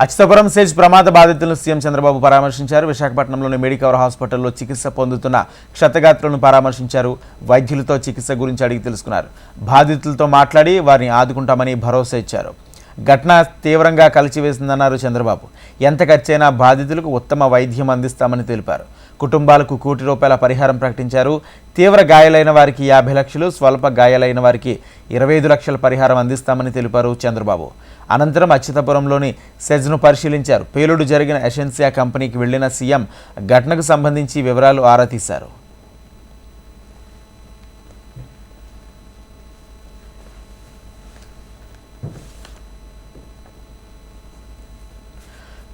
Atchutapuram Sage ప్రమాద బాధితులను CM Chandrababu పరామర్శించారు. విశాఖపట్నంలోని మెడికవర్ హాస్పిటల్లో చికిత్స పొందుతున్న క్షతగాత్రులను పరామర్శించారు. వైద్యులతో చికిత్స గురించి అడిగి తెలుసుకున్నారు. బాధితులతో మాట్లాడి వారిని ఆదుకుంటామని భరోసా ఇచ్చారు. ఘటన తీవ్రంగా కలిచివేసిందన్నారు చంద్రబాబు. ఎంత ఖర్చైనా బాధితులకు ఉత్తమ వైద్యం అందిస్తామని తెలిపారు. కుటుంబాలకు కోటి రూపాయల పరిహారం ప్రకటించారు. తీవ్ర గాయాలైన వారికి యాభై లక్షలు స్వల్ప గాయాలైన వారికి ఇరవై ఐదు లక్షల పరిహారం అందిస్తామని తెలిపారు చంద్రబాబు. అనంతరం అచ్యుతపురంలోని సెజ్ను పరిశీలించారు. పేలుడు జరిగిన ఎషెన్సియా కంపెనీకి వెళ్ళిన సీఎం ఘటనకు సంబంధించి వివరాలు ఆరా తీశారు.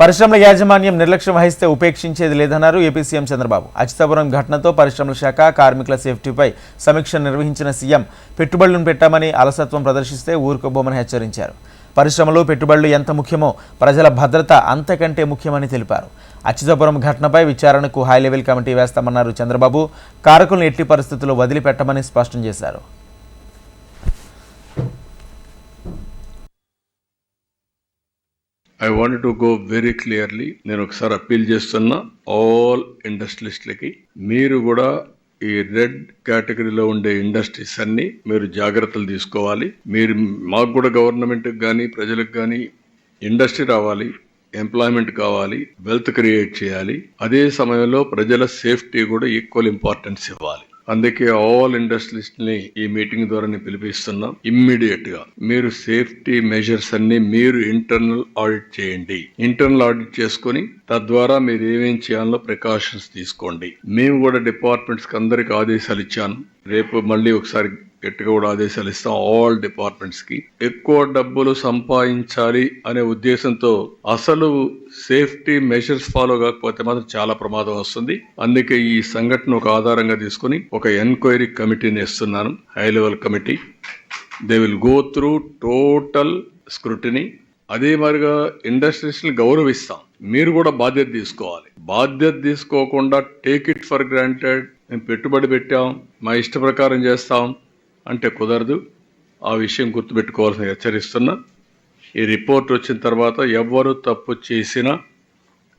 పరిశ్రమల యాజమాన్యం నిర్లక్ష్యం వహిస్తే ఉపేక్షించేది లేదన్నారు ఏపీ సీఎం చంద్రబాబు. అచితాపురం ఘటనతో పరిశ్రమల శాఖ కార్మికుల సేఫ్టీపై సమీక్ష నిర్వహించిన సీఎం పెట్టుబడులను పెట్టామని అలసత్వం ప్రదర్శిస్తే ఊరుకోబోమని హెచ్చరించారు. పరిశ్రమలు పెట్టుబడులు ఎంత ముఖ్యమో ప్రజల భద్రత అంతకంటే ముఖ్యమని తెలిపారు. అచ్యుతాపురం ఘటనపై విచారణకు హై లెవెల్ కమిటీ వేస్తామన్నారు చంద్రబాబు. కారకులను ఎట్టి పరిస్థితుల్లో వదిలిపెట్టమని స్పష్టం చేశారు. I want to go very clearly నేను ఒకసారి అప్పీల్ చేస్తున్నా ఆల్ ఇండస్ట్రియలిస్ట్లకి మీరు కూడా ఈ రెడ్ కేటగిరీలో ఉండే ఇండస్ట్రీస్ అన్ని మీరు జాగ్రత్తలు తీసుకోవాలి. మీరు మాకు కూడా గవర్నమెంట్కి కానీ ప్రజలకు కానీ ఇండస్ట్రీ రావాలి ఎంప్లాయ్మెంట్ కావాలి వెల్త్ క్రియేట్ చేయాలి. అదే సమయంలో ప్రజల సేఫ్టీ కూడా ఈక్వల్ ఇంపార్టెన్స్ ఇవ్వాలి. అందుకే ఆల్ ఇండస్ట్రీస్ని ఈ మీటింగ్ ద్వారా నేను పిలిపిస్తున్నాం ఇమ్మీడియట్గా. మీరు సేఫ్టీ మెజర్స్ అన్ని మీరు ఇంటర్నల్ ఆడిట్ చేయండి. ఇంటర్నల్ ఆడిట్ చేసుకొని తద్వారా మీరు ఏమేం చేయాలో ప్రికాషన్స్ తీసుకోండి. మేము కూడా డిపార్ట్మెంట్స్కి అందరికి ఆదేశాలు ఇచ్చాను. రేపు మళ్ళీ ఒకసారి గట్టిగా కూడా ఆదేశాలు ఇస్తాం ఆల్ డిపార్ట్మెంట్స్కి ఎక్కువ డబ్బులు సంపాదించాలి అనే ఉద్దేశంతో అసలు సేఫ్టీ మెషర్స్ ఫాలో కాకపోతే మాత్రం చాలా ప్రమాదం వస్తుంది. అందుకే ఈ సంఘటన ఒక ఆధారంగా తీసుకుని ఒక ఎంక్వైరీ కమిటీని ఇస్తున్నాను high level committee. They will go through total scrutiny అదే మరిగా ఇండస్ట్రీస్ని గౌరవిస్తాం. మీరు కూడా బాధ్యత తీసుకోవాలి. బాధ్యత తీసుకోకుండా టేక్ ఇట్ ఫర్ గ్రాంటెడ్ మేము పెట్టుబడి పెట్టాం మా ఇష్ట ప్రకారం చేస్తాం. అంటే కుదరదు. ఆ విషయం గుర్తుపెట్టుకోవాల్సిన హెచ్చరిస్తున్నా. ఈ రిపోర్ట్ వచ్చిన తర్వాత ఎవ్వరు తప్పు చేసినా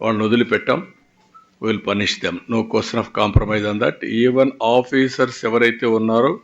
వాళ్ళని వదిలిపెట్టాం. Will punish them no question of compromise on that even officers ఎవరైతే ఉన్నారో